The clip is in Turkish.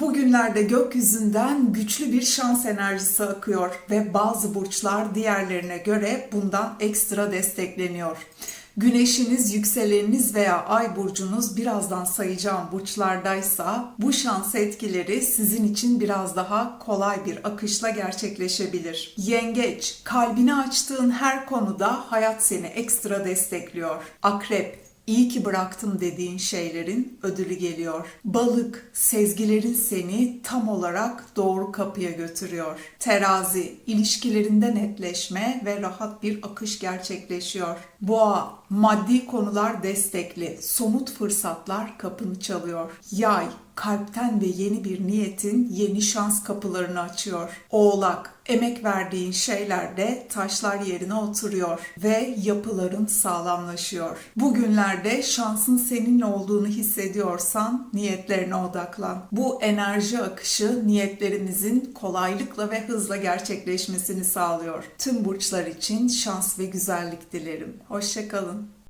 Bugünlerde gökyüzünden güçlü bir şans enerjisi akıyor ve bazı burçlar diğerlerine göre bundan ekstra destekleniyor. Güneşiniz, yükseleniniz veya ay burcunuz birazdan sayacağım burçlardaysa bu şans etkileri sizin için biraz daha kolay bir akışla gerçekleşebilir. Yengeç, kalbini açtığın her konuda hayat seni ekstra destekliyor. Akrep, İyi ki bıraktım dediğin şeylerin ödülü geliyor. Balık, sezgilerin seni tam olarak doğru kapıya götürüyor. Terazi, ilişkilerinde netleşme ve rahat bir akış gerçekleşiyor. Boğa, maddi konular destekli, somut fırsatlar kapını çalıyor. Yay, kalpten ve yeni bir niyetin yeni şans kapılarını açıyor. Oğlak, emek verdiğin şeylerde taşlar yerine oturuyor ve yapıların sağlamlaşıyor. Bugünlerde şansın seninle olduğunu hissediyorsan niyetlerine odaklan. Bu enerji akışı niyetlerinizin kolaylıkla ve hızla gerçekleşmesini sağlıyor. Tüm burçlar için şans ve güzellik dilerim. Hoşçakalın.